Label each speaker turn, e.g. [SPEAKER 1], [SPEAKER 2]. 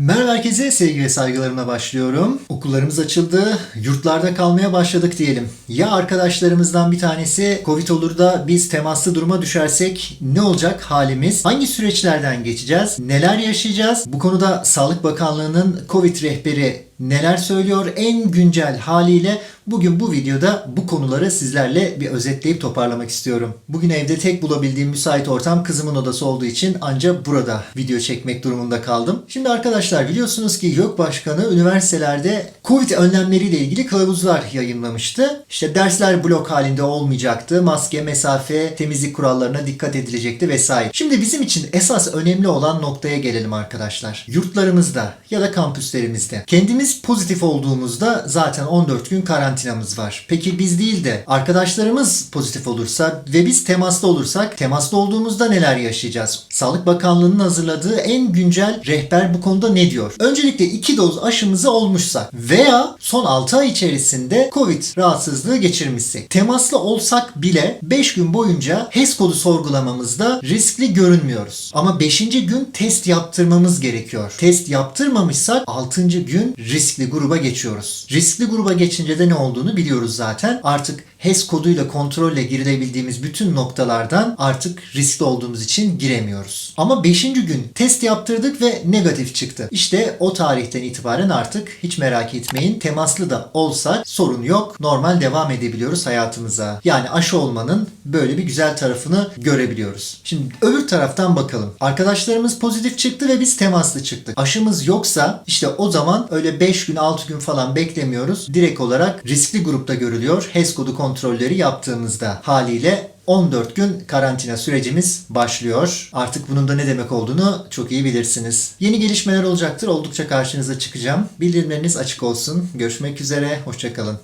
[SPEAKER 1] Merhaba herkese sevgi saygılarımla başlıyorum. Okullarımız açıldı, yurtlarda kalmaya başladık diyelim. Ya arkadaşlarımızdan bir tanesi Covid olur da biz temaslı duruma düşersek ne olacak halimiz? Hangi süreçlerden geçeceğiz? Neler yaşayacağız? Bu konuda Sağlık Bakanlığı'nın Covid rehberi neler söylüyor en güncel haliyle bugün bu videoda bu konuları sizlerle bir özetleyip toparlamak istiyorum. Bugün evde tek bulabildiğim müsait ortam kızımın odası olduğu için ancak burada video çekmek durumunda kaldım. Şimdi arkadaşlar biliyorsunuz ki YÖK Başkanı üniversitelerde Covid önlemleriyle ilgili kılavuzlar yayınlamıştı. İşte dersler blok halinde olmayacaktı. Maske, mesafe, temizlik kurallarına dikkat edilecekti vesaire. Şimdi bizim için esas önemli olan noktaya gelelim arkadaşlar. Yurtlarımızda ya da kampüslerimizde kendimiz pozitif olduğumuzda zaten 14 gün karantinamız var. Peki biz değil de arkadaşlarımız pozitif olursa ve biz temaslı olursak temaslı olduğumuzda neler yaşayacağız? Sağlık Bakanlığı'nın hazırladığı en güncel rehber bu konuda ne diyor? Öncelikle 2 doz aşımızı olmuşsak veya son 6 ay içerisinde Covid rahatsızlığı geçirmişsek temaslı olsak bile 5 gün boyunca HES kodu sorgulamamızda riskli görünmüyoruz. Ama 5. gün test yaptırmamız gerekiyor. Test yaptırmamışsak 6. gün riskli gruba geçiyoruz. Riskli gruba geçince de ne olduğunu biliyoruz zaten. Artık HES koduyla kontrolle girilebildiğimiz bütün noktalardan artık riskli olduğumuz için giremiyoruz. Ama 5. gün test yaptırdık ve negatif çıktı. İşte o tarihten itibaren artık hiç merak etmeyin temaslı da olsak sorun yok. Normal devam edebiliyoruz hayatımıza. Yani aşı olmanın böyle bir güzel tarafını görebiliyoruz. Şimdi öbür taraftan bakalım. Arkadaşlarımız pozitif çıktı ve biz temaslı çıktık. Aşımız yoksa işte o zaman öyle 5 gün 6 gün falan beklemiyoruz. Direkt olarak riskli grupta görülüyor. HES kodu kontrolleri yaptığımızda haliyle 14 gün karantina sürecimiz başlıyor. Artık bunun da ne demek olduğunu çok iyi bilirsiniz. Yeni gelişmeler olacaktır. Oldukça karşınıza çıkacağım. Bildirimleriniz açık olsun. Görüşmek üzere. Hoşçakalın.